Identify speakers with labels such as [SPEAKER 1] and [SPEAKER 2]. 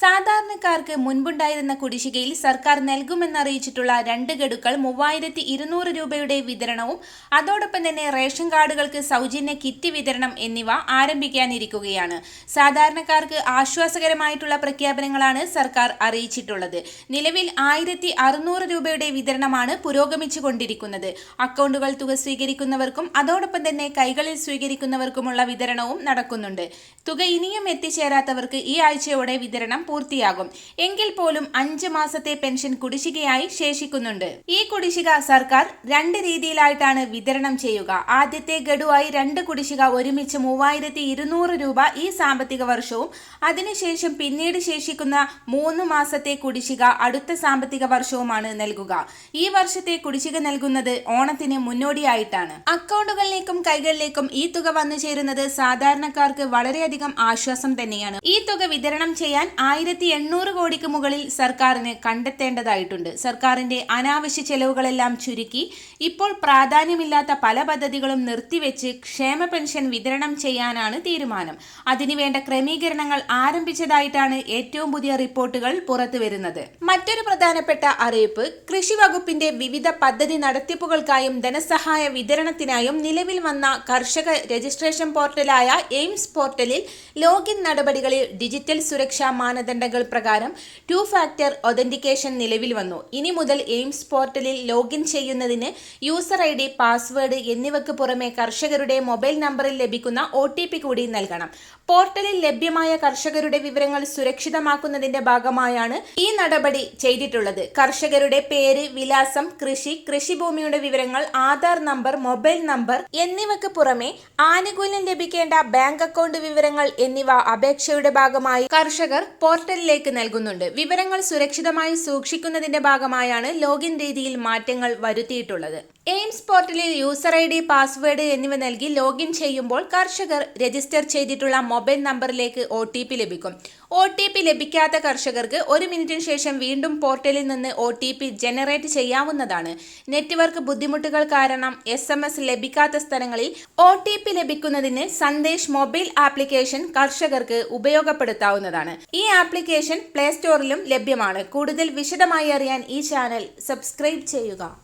[SPEAKER 1] സാധാരണക്കാർക്ക് മുൻപുണ്ടായിരുന്ന കുടിശ്ശികയിൽ സർക്കാർ നൽകുമെന്നറിയിച്ചിട്ടുള്ള രണ്ട് ഗഡുക്കൾ മൂവായിരത്തി ഇരുന്നൂറ് രൂപയുടെ വിതരണവും അതോടൊപ്പം തന്നെ റേഷൻ കാർഡുകൾക്ക് സൗജന്യ കിറ്റ് വിതരണം എന്നിവ ആരംഭിക്കാനിരിക്കുകയാണ്. സാധാരണക്കാർക്ക് ആശ്വാസകരമായിട്ടുള്ള പ്രഖ്യാപനങ്ങളാണ് സർക്കാർ അറിയിച്ചിട്ടുള്ളത്. നിലവിൽ ആയിരത്തി അറുന്നൂറ് രൂപയുടെ വിതരണമാണ് പുരോഗമിച്ചുകൊണ്ടിരിക്കുന്നത്. അക്കൗണ്ടുകൾ തുക സ്വീകരിക്കുന്നവർക്കും അതോടൊപ്പം തന്നെ കൈകളിൽ സ്വീകരിക്കുന്നവർക്കുമുള്ള വിതരണവും നടക്കുന്നുണ്ട്. തുക ഇനിയും എത്തിച്ചേരാത്തവർക്ക് ഈ ആഴ്ചയോടെ വിതരണം പൂർത്തിയാകും. എങ്കിൽ പോലും അഞ്ച് മാസത്തെ പെൻഷൻ കുടിശ്ശികയായി ശേഷിക്കുന്നുണ്ട്. ഈ കുടിശ്ശിക സർക്കാർ രണ്ട് രീതിയിലായിട്ടാണ് വിതരണം ചെയ്യുക. ആദ്യത്തെ ഗഡുവായി രണ്ട് കുടിശ്ശിക ഒരുമിച്ച് മൂവായിരത്തി രൂപ ഈ സാമ്പത്തിക വർഷവും അതിനുശേഷം പിന്നീട് ശേഷിക്കുന്ന മൂന്ന് മാസത്തെ കുടിശ്ശിക അടുത്ത സാമ്പത്തിക വർഷവുമാണ് നൽകുക. ഈ വർഷത്തെ കുടിശ്ശിക നൽകുന്നത് ഓണത്തിന് മുന്നോടിയായിട്ടാണ്. അക്കൗണ്ടുകളിലേക്കും കൈകളിലേക്കും ഈ തുക വന്നു ചേരുന്നത് സാധാരണക്കാർക്ക് വളരെയധികം ആശ്വാസം തന്നെയാണ്. ഈ തുക വിതരണം ചെയ്യാൻ ആയിരത്തി എണ്ണൂറ് കോടിക്ക് മുകളിൽ സർക്കാരിന് കണ്ടെത്തേണ്ടതായിട്ടുണ്ട്. സർക്കാരിന്റെ അനാവശ്യ ചെലവുകളെല്ലാം ചുരുക്കി ഇപ്പോൾ പ്രാധാന്യമില്ലാത്ത പല പദ്ധതികളും നിർത്തിവെച്ച് ക്ഷേമ പെൻഷൻ വിതരണം ചെയ്യാനാണ് തീരുമാനം. അതിനുവേണ്ട ക്രമീകരണങ്ങൾ ആരംഭിച്ചതായിട്ടാണ് ഏറ്റവും പുതിയ റിപ്പോർട്ടുകൾ പുറത്തുവരുന്നത്. മറ്റൊരു പ്രധാനപ്പെട്ട അറിയിപ്പ് കൃഷി വകുപ്പിന്റെ വിവിധ പദ്ധതി നടത്തിപ്പുകൾക്കായും ധനസഹായ വിതരണത്തിനായും നിലവിൽ വന്ന കർഷക രജിസ്ട്രേഷൻ പോർട്ടലായ എയിംസ് പോർട്ടലിൽ ലോഗിൻ നടപടികളിൽ ഡിജിറ്റൽ സുരക്ഷാ മാനദണ്ഡങ്ങൾ പ്രകാരം ടു ഫാക്ടർ ഒതന്റിക്കേഷൻ നിലവിൽ വന്നു. ഇനി മുതൽ എയിംസ് പോർട്ടലിൽ ലോഗിൻ ചെയ്യുന്നതിന് യൂസർ ഐ ഡി പാസ്വേഡ് എന്നിവയ്ക്ക് പുറമെ കർഷകരുടെ മൊബൈൽ നമ്പറിൽ ലഭിക്കുന്ന ഒ കൂടി നൽകണം. പോർട്ടലിൽ ലഭ്യമായ കർഷകരുടെ വിവരങ്ങൾ സുരക്ഷിതമാക്കുന്നതിന്റെ ഭാഗമായാണ് ഈ നടപടി ചെയ്തിട്ടുള്ളത്. കർഷകരുടെ പേര് വിലാസം കൃഷി കൃഷിഭൂമിയുടെ വിവരങ്ങൾ ആധാർ നമ്പർ മൊബൈൽ നമ്പർ എന്നിവയ്ക്ക് പുറമെ ആനുകൂല്യം ലഭിക്കേണ്ട ബാങ്ക് അക്കൗണ്ട് വിവരങ്ങൾ എന്നിവ അപേക്ഷയുടെ ഭാഗമായി കർഷകർ പോർട്ടലിലേക്ക് നൽകുന്നുണ്ട്. വിവരങ്ങൾ സുരക്ഷിതമായി സൂക്ഷിക്കുന്നതിന്റെ ഭാഗമായാണ് ലോഗിൻ രീതിയിൽ മാറ്റങ്ങൾ വരുത്തിയിട്ടുള്ളത്. എയിംസ് പോർട്ടലിൽ യൂസർ ഐ ഡി പാസ്വേഡ് എന്നിവ നൽകി ലോഗിൻ ചെയ്യുമ്പോൾ കർഷകർ രജിസ്റ്റർ ചെയ്തിട്ടുള്ള മൊബൈൽ നമ്പറിലേക്ക് ഒ ടി പി ലഭിക്കും. ഒ ടി പി ലഭിക്കാത്ത കർഷകർക്ക് ഒരു മിനിറ്റിന് ശേഷം വീണ്ടും പോർട്ടലിൽ നിന്ന് ഒ ടി പി ജനറേറ്റ് ചെയ്യാവുന്നതാണ്. നെറ്റ്വർക്ക് ബുദ്ധിമുട്ടുകൾ കാരണം എസ് എം എസ് ലഭിക്കാത്ത സ്ഥലങ്ങളിൽ ഒ ടി പി ലഭിക്കുന്നതിന് സന്ദേശ് മൊബൈൽ ആപ്ലിക്കേഷൻ കർഷകർക്ക് ഉപയോഗപ്പെടുത്താവുന്നതാണ്. ഈ ആപ്ലിക്കേഷൻ പ്ലേ സ്റ്റോറിലും ലഭ്യമാണ്. കൂടുതൽ വിശദമായി അറിയാൻ ഈ ചാനൽ സബ്സ്ക്രൈബ് ചെയ്യുക.